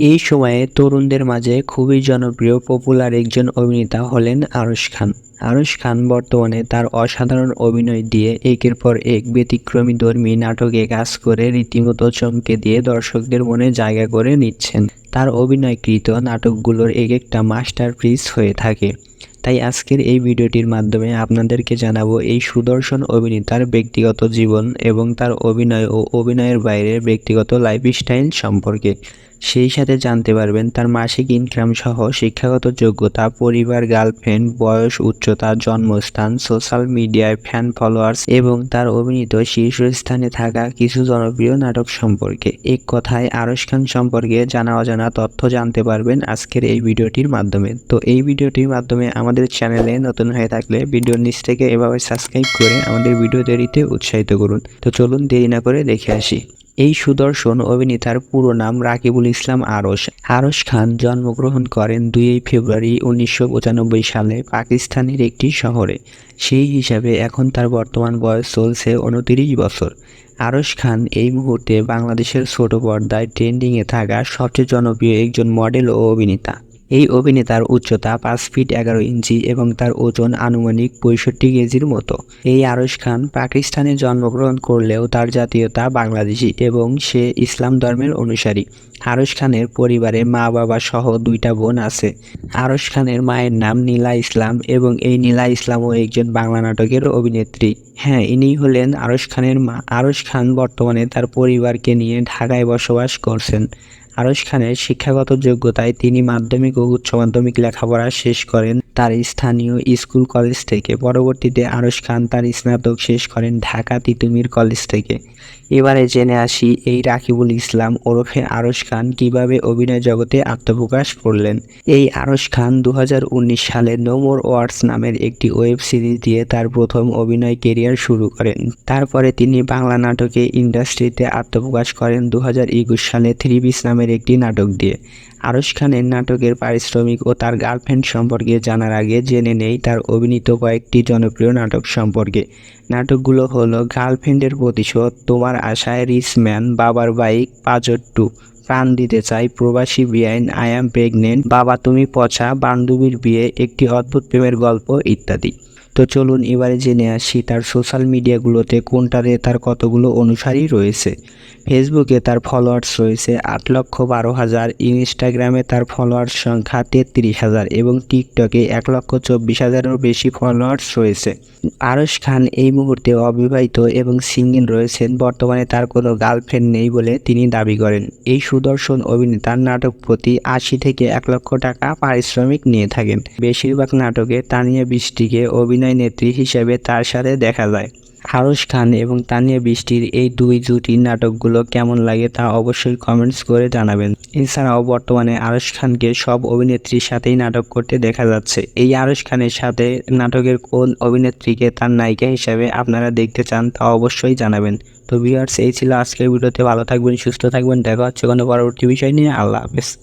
এই সময়ে তরুণদের মাঝে খুবই জনপ্রিয় পপুলার একজন অভিনেতা হলেন আরশ খান। আরশ খান বর্তমানে তার অসাধারণ অভিনয় দিয়ে একের পর এক ব্যতিক্রমী ধর্মী নাটকে কাজ করে রীতিমতো চমকে দিয়ে দর্শকদের মনে জায়গা করে নিচ্ছেন। তার অভিনয়কৃত নাটকগুলোর এক একটা মাস্টারপিস হয়ে থাকে। তাই আজকের এই ভিডিওটির মাধ্যমে আপনাদেরকে জানাব এই সুদর্শন অভিনেতার ব্যক্তিগত জীবন এবং তার অভিনয় ও অভিনয়ের বাইরে ব্যক্তিগত লাইফস্টাইল সম্পর্কে। সেই সাথে জানতে পারবেন তার মাসিক ইনকাম সহ শিক্ষাগত যোগ্যতা, পরিবার গার্লফ্রেন্ড বয়স, উচ্চতা, জন্মস্থান সোশ্যাল মিডিয়ায় ফ্যান ফলোয়ার্স এবং তার অভিনীত শীর্ষস্থানে থাকা কিছু জনপ্রিয় নাটক সম্পর্কে। এক কথায়, আরশ খান সম্পর্কে জানা অজানা তথ্য জানতে পারবেন আজকের এই ভিডিওটির মাধ্যমে। তো এই ভিডিওটির মাধ্যমে আমাদের চ্যানেলে নতুন হয়ে থাকলে ভিডিওর নিচ থেকে এভাবে সাবস্ক্রাইব করে আমাদের ভিডিও তৈরিতে উৎসাহিত করুন। তো চলুন দেরি না করে দেখে আসি। এই সুদর্শন অভিনেতার পুরো নাম রাকিবুল ইসলাম আরশ। আরশ খান জন্মগ্রহণ করেন দুই ফেব্রুয়ারি উনিশশো পঁচানব্বই সালে পাকিস্তানের একটি শহরে। সেই হিসাবে এখন তার বর্তমান বয়স চলছে উনতিরিশ বছর। আরশ খান এই মুহূর্তে বাংলাদেশের ছোট পর্দায় ট্রেন্ডিংয়ে থাকা সবচেয়ে জনপ্রিয় একজন মডেল ও অভিনেতা। এই অভিনেতার উচ্চতা পাঁচ ফিট এগারো ইঞ্চি এবং তার ওজন আনুমানিক পঁয়ষট্টি কেজির মতো। এই আরশ খান পাকিস্তানে জন্মগ্রহণ করলেও তার জাতীয়তা বাংলাদেশি এবং সে ইসলাম ধর্মের অনুসারী। আরশ খানের পরিবারে মা বাবা সহ দুইটা বোন আছে। আরশ খানের মায়ের নাম নীলা ইসলাম এবং এই নীলা ইসলামও একজন বাংলা নাটকের অভিনেত্রী। হ্যাঁ ইনি হলেন আরশ খানের মা। আরশ খান বর্তমানে তার পরিবারকে নিয়ে ঢাকায় বসবাস করছেন। আরশ খানের শিক্ষাগত যোগ্যতায় তিনি মাধ্যমিক ও উচ্চ মাধ্যমিক লেখাপড়া শেষ করেন। তার স্থানীয় স্কুল কলেজ থেকে। পরবর্তীতে আরশ খান তার স্নাতক শেষ করেন ঢাকা তিতুমির কলেজ থেকে। এবারে জেনে আসি এই রাকিবুল ইসলাম ওরফে আরশ খান কীভাবে অভিনয় জগতে আত্মপ্রকাশ করলেন। এই আরশ খান দু হাজার উনিশ সালে নো মোর ওয়ার্ডস নামের একটি ওয়েব সিরিজ দিয়ে তার প্রথম অভিনয় কেরিয়ার শুরু করেন। তারপরে তিনি বাংলা নাটকে ইন্ডাস্ট্রিতে আত্মপ্রকাশ করেন দু হাজার একুশ সালে থ্রি বিস নামের একটি নাটক দিয়ে। আরশ খানের নাটকের পারিশ্রমিক ও তার গার্লফ্রেন্ড সম্পর্কে জানার আগে জেনে নেই তার অভিনীত কয়েকটি জনপ্রিয় নাটক সম্পর্কে। নাটকগুলো হলো গার্লফ্রেন্ডের প্রতিশোধ, তোমার আশায় রিচ ম্যান, বাবার বাইক, পাজর টু, প্রাণ দিতে চাই, প্রবাসী বিআইন, আই অ্যাম প্রেগনেন্ট, বাবা তুমি পচা, বান্ধবীর বিয়ে, একটি অদ্ভুত প্রেমের গল্প ইত্যাদি। তো চলুন এবারে জেনে আসি তার সোশ্যাল মিডিয়াগুলোতে কোনটারে তার কতগুলো অনুসারী রয়েছে। ফেসবুকে তার ফলোয়ার্স রয়েছে আট লক্ষ বারো হাজার ইনস্টাগ্রামে তার ফলোয়ার্স সংখ্যা তেত্রিশ হাজার এবং টিকটকে এক লক্ষ চব্বিশ হাজারেরও বেশি ফলোয়ার্স রয়েছে। আরশ খান এই মুহূর্তে অবিবাহিত এবং সিঙ্গেল রয়েছেন, বর্তমানে তার কোনো গার্লফ্রেন্ড নেই বলে তিনি দাবি করেন। এই সুদর্শন অভিনেতার নাটক প্রতি আশি থেকে এক লক্ষ টাকা পারিশ্রমিক নিয়ে থাকেন। বেশিরভাগ নাটকে তানিয়া বৃষ্টিকে অভিনয় নেত্রী হিসেবে তার সাথে দেখা যায়। আরশ খান এবং তানিয়া বৃষ্টির এই দুই জুটির নাটকগুলো কেমন লাগে তা অবশ্যই কমেন্টস করে জানাবেন। এছাড়াও বর্তমানে আরশ খানকে সব অভিনেত্রীর সাথেই নাটক করতে দেখা যাচ্ছে। এই আরশ খানের সাথে নাটকের কোন অভিনেত্রীকে তার নায়িকা হিসেবে আপনারা দেখতে চান তা অবশ্যই জানাবেন। তো ভিউয়ার্স এই ছিল আজকের ভিডিওতে। ভালো থাকবেন, সুস্থ থাকবেন। দেখা হচ্ছে কোনো পরবর্তী বিষয় নিয়ে। আল্লাহ হাফেজ।